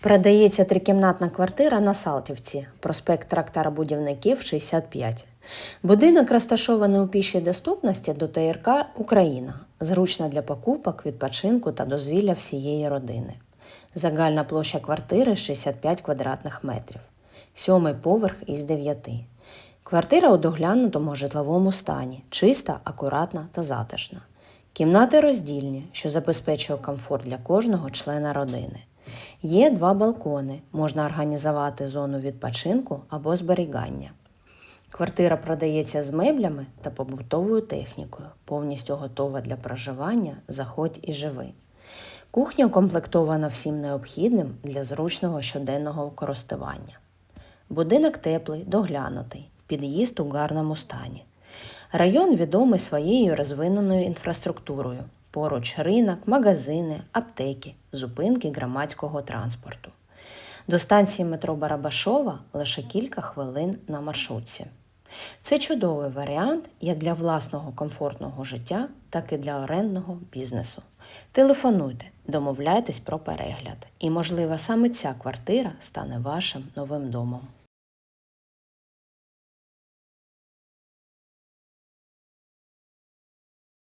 Продається трикімнатна квартира на Салтівці, проспект трактора будівників 65. Будинок розташований у пішій доступності до ТРК Україна, зручна для покупок, відпочинку та дозвілля всієї родини. Загальна площа квартири 65 квадратних метрів, сьомий поверх із дев'яти. Квартира у доглянутому житловому стані, чиста, акуратна та затишна. Кімнати роздільні, що забезпечує комфорт для кожного члена родини. Є два балкони, можна організувати зону відпочинку або зберігання. Квартира продається з меблями та побутовою технікою, повністю готова для проживання, заходь і живи. Кухня укомплектована всім необхідним для зручного щоденного користування. Будинок теплий, доглянутий, під'їзд у гарному стані. Район відомий своєю розвиненою інфраструктурою. Поруч ринок, магазини, аптеки, зупинки громадського транспорту. До станції метро Барабашова лише кілька хвилин на маршрутці. Це чудовий варіант як для власного комфортного життя, так і для орендного бізнесу. Телефонуйте, домовляйтесь про перегляд, і, можливо, саме ця квартира стане вашим новим домом.